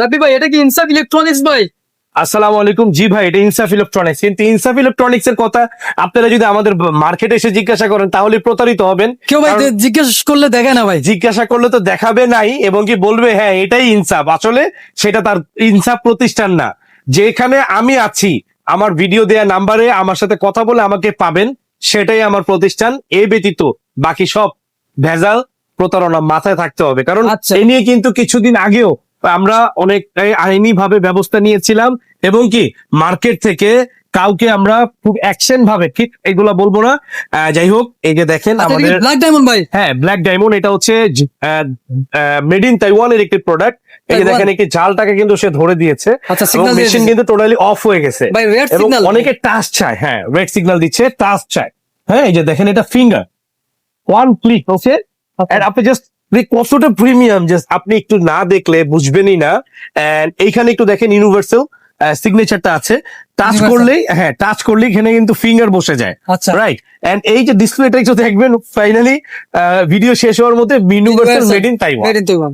রাব্বি ভাই এটা কি ইনসাফ ইলেকট্রনিক্স ভাই? আসসালামু আলাইকুম। জি ভাই এটা ইনসাফ ইলেকট্রনিক্স কিন্তু ইনসাফ ইলেকট্রনিক্স এর কথা আপনারা যদি আমাদের মার্কেটে এসে জিজ্ঞাসা করেন তাহলে প্রতারিত হবেন। কেউ ভাই জিজ্ঞেস করলে দেখে না ভাই। জিজ্ঞাসা করলে তো দেখাবে নাই এবং কি বলবে হ্যাঁ এটাই ইনসাফ। আসলে সেটা তার ইনসাফ প্রতিষ্ঠান না। যেখানে আমি আছি আমার ভিডিও দেয়া নাম্বারে আমার সাথে কথা বলে আমাকে পাবেন সেটাই আমার প্রতিষ্ঠান। এ ব্যতীত বাকি সব ভেজাল প্রতারণা মাথায় থাকতে হবে। কারণ আচ্ছা। এ নিয়ে কিন্তু কিছুদিন আগেও আমরা অনেক আইনি ভাবে ব্যবস্থা নিয়েছিলাম এবং কি মার্কেট থেকে কাউকে আমরা খুব অ্যাকশন ভাবে ঠিক এগুলা বলব না। যাই হোক এই যে দেখেন আমাদের ব্ল্যাক ডায়মন্ড ভাই। হ্যাঁ ব্ল্যাক ডায়মন্ড এটা হচ্ছে মেড ইন তাইওয়ানের একটি প্রোডাক্ট এই যে? দেখেন একটি জালটাকে কিন্তু সে ধরে দিয়েছে আচ্ছা এবং মেশিন কিন্তু টোটালি অফ হয়ে গেছে। এবং অনেকে টাচ চায় হ্যাঁ রেড সিগন্যাল দিচ্ছে টাচ চায়। হ্যাঁ এই যে দেখেন এটা ফিঙ্গার ওয়ান ক্লিক ওকে আচ্ছা। আপনি জাস্ট কতটা প্রিমিয়াম জাস্ট আপনি একটু না দেখলে বুঝবেনই না। এন্ড এইখানে একটু দেখেন ইউনিভার্সাল সিগনেচারটা আছে। টাচ করলেই হ্যাঁ টাচ করলেই এখানে কিন্তু ফিঙ্গার বসে যায়। আচ্ছা। রাইট এন্ড এই যে ডিসপ্লেটা একটু দেখবেন ফাইনালি ভিডিও শেষ হওয়ার মধ্যে universal made in Taiwan made in Taiwan